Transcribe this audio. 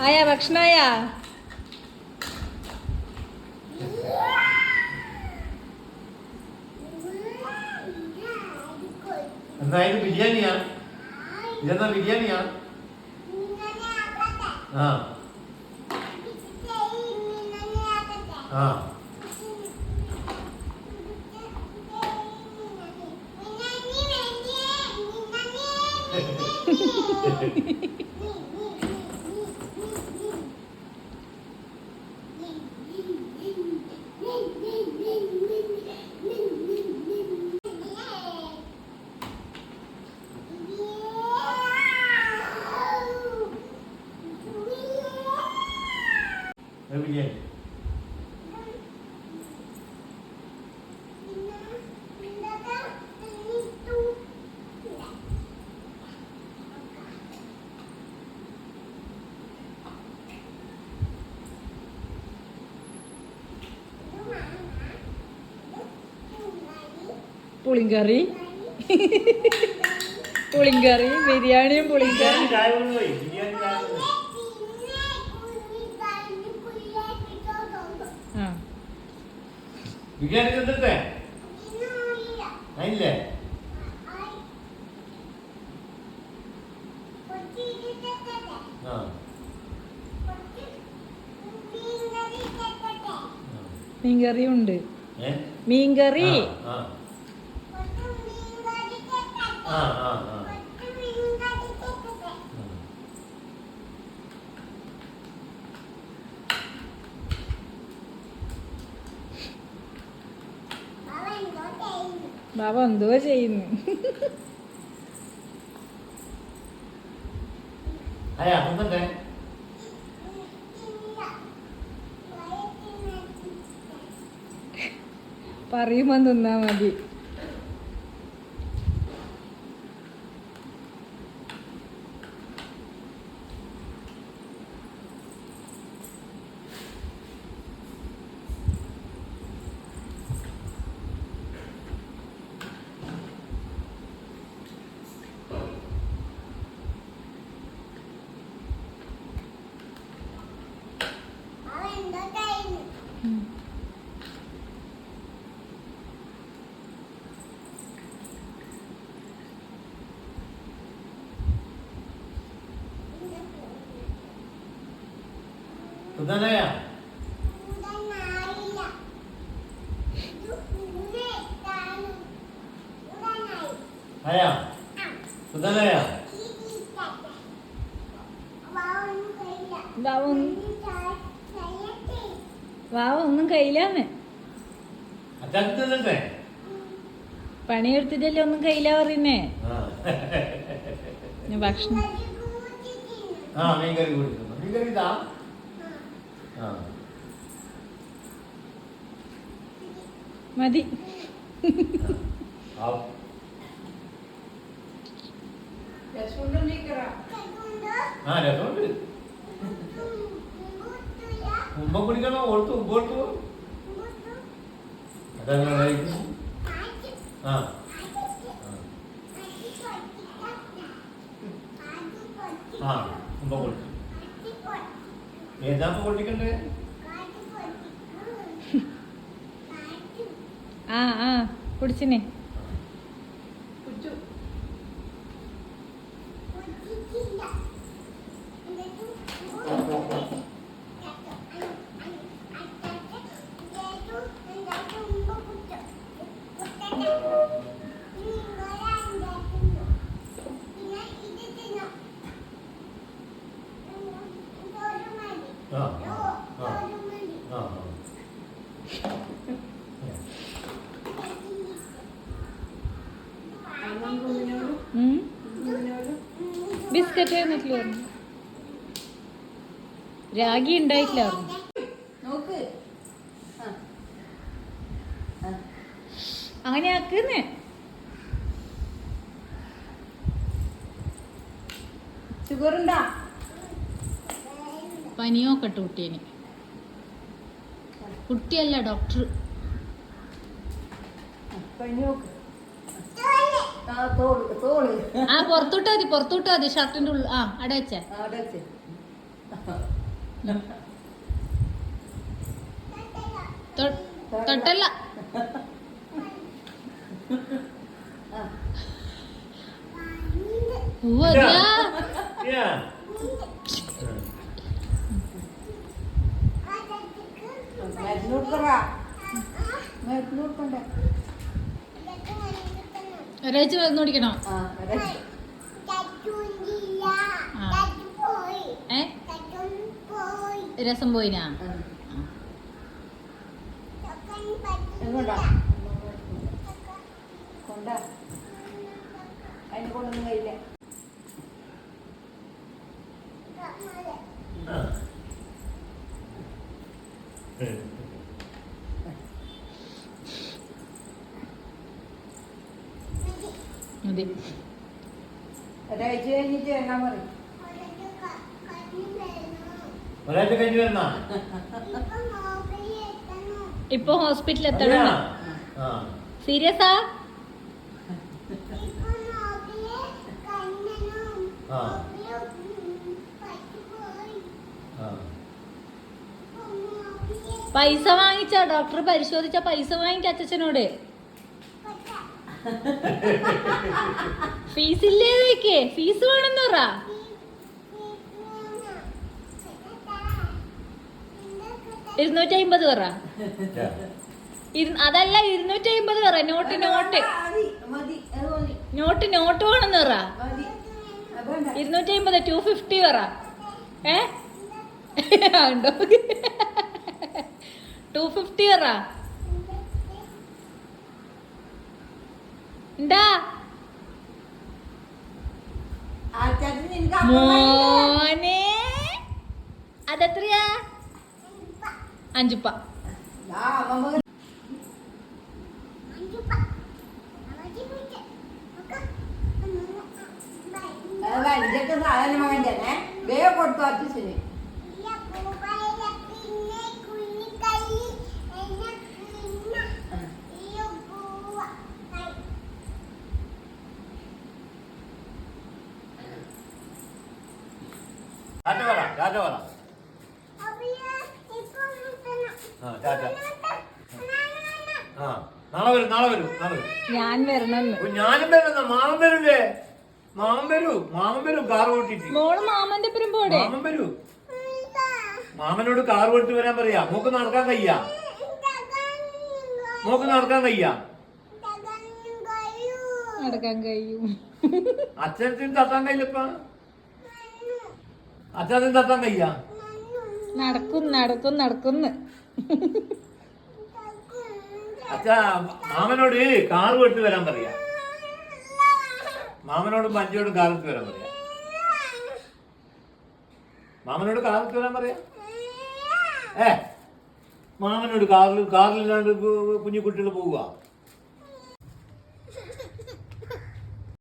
ആയാ ഭക്ഷണായാ എന്നാ ഇത് ബിരിയാണിയാ ഇതെന്നാ ബിരിയാണിയാ ആ ആ ഇത് ബിരിയാണി പുളിങ്കറി. പുളിങ്കറി ബിരിയാണിയും പുളിങ്കറി ബിരിയാണി ചായ കൊണ്ടുപോയി ബിരിയാണി ചായ കൊണ്ടുപോയി ആ ബിരിയാണി തന്നിട്ടേ അതില്ലേ? ആ. മീൻകറിയും ഉണ്ട് മീൻകറി. ആ ആ ആ. ബാബ എന്തോ ചെയ്യുന്നു? പറയുമ്പോ തിന്നാ മതി. ഉം. തിന്നാനയ്യാ അയ്യാ തിന്നാനയ്യാ ഒന്നും കയ്യിലാന്നേ. പണിയെടുത്തിട്ടല്ലേ ഒന്നും കയ്യിലാ പറയുന്നേ? ഭക്ഷണം. മതി. ആ. ആ രസമുണ്ട്. ഉമ്മ കുടിക്കണോ ഓർത്തു ഉമ്മ ഓർത്തു അതങ്ങനെ കഴിക്കും ആ. ആ ഉമ്മ കൊടുത്തു ഏതാ പൊട്ടിക്കണ്ടേ? ആ ആ കുടിച്ചിനെ. ആ ആ ആ ആ ഉം. ബിസ്ക്കറ്റ് എന്നിട്ടില്ല രാഗി ഉണ്ടായിട്ടില്ല നോക്ക്. അങ്ങനെ ആക്കുന്നേ. ഷുഗർ ഉണ്ടാ? പനിയൊക്കെ ഇട്ട് കുട്ടീന് കുട്ടിയല്ല ഡോക്ടർ ആ പുറത്തോട്ടാ മതി പുറത്തോട്ടാ മതി. ഷർട്ടിന്റെ ഉള്ളിൽ ആ അവിടെ വെച്ചേ. അവിടെ വെച്ച്. തൊട്ടല്ല. Yeah. മരുന്ന് കൊടുക്കറാ മരുന്ന് കൊടുക്കണ്ടേ ഒരാഴ്ച മരുന്ന് കുടിക്കണോ ആ ഒരാഴ്ച. ഏ? രസം പോയിനാ? കൊണ്ടാ. അതിനെ കൊണ്ടൊന്നും കഴിയില്ല. Ah. മതി. ഒരാഴ്ച കഴിഞ്ഞിട്ട് എണ്ണാൻ പറയും. ഒരാഴ്ച കഴിഞ്ഞ് വരണ? ഇപ്പൊ ഹോസ്പിറ്റലിൽ എത്തണം ആ. സീരിയസാ ആ? ആ. പൈസ വാങ്ങിച്ച ഡോക്ടർ പരിശോധിച്ച പൈസ വാങ്ങിക്ക അച്ഛനോട് ഫീസ് ഇല്ലേ ചോദിക്കേ ഫീസ് വേണമെന്ന് പറ. ഇരുന്നൂറ്റി അമ്പത് പറ അതല്ല ഇരുന്നൂറ്റി അമ്പത് പറ നോട്ട് നോട്ട് മതി മതി. അത് നോട്ട് നോട്ട് വേണമെന്ന് പറ. ഇരുന്നൂറ്റി അമ്പത് ടു ഫിഫ്റ്റി പറ. ഏ? ഉണ്ടോ? ടു ഫിഫ്റ്റി പറ. മോനെ. അതെത്രയാ? അഞ്ചുപ്പ. സാധനം തന്നെ. വേഗം കൊടുത്തു അച്ഛന് ടാറ്റ പറ. ആ ടാറ്റ ആ നാളെ വരും നാളെ വരും നാളെ വരും. ഞാൻ വരണമെന്ന് ഓ, ഞാനും വരുന്ന മാമൻ വരൂലേ? മാമൻ വരൂ മാമൻ വരും കാർ ഓട്ടിട്ട് മോൾ മാമന്റെ ഒപ്പം പോടെ മാമൻ വരൂ. മാമനോട് കാർ ഓടിച്ച് വരാൻ പറയാ. മോക്ക് നടക്കാൻ കയ്യ. മോക്ക് നടക്കാൻ കയ്യ. നടക്കാൻ കഴിയും. അച്ഛനത്തിന് തട്ടാൻ കയ്യില്ലപ്പ അച്ഛനത്തിന് തട്ടാൻ കയ്യ നടക്കും നടക്കും നടക്കുന്നു. അച്ഛാ മാമനോട് കാർ വെട്ടി വരാൻ പറയാ. മാമനോടും പഞ്ചോടും കാർ എടുത്ത് വരാൻ പറയാ. മാമനോട് കാർ എടുത്ത് വരാൻ പറയാ? ഏ മാമനോട് കാറിൽ കാറിലില്ലാണ്ട് കുഞ്ഞു കുട്ടികൾ പോവുക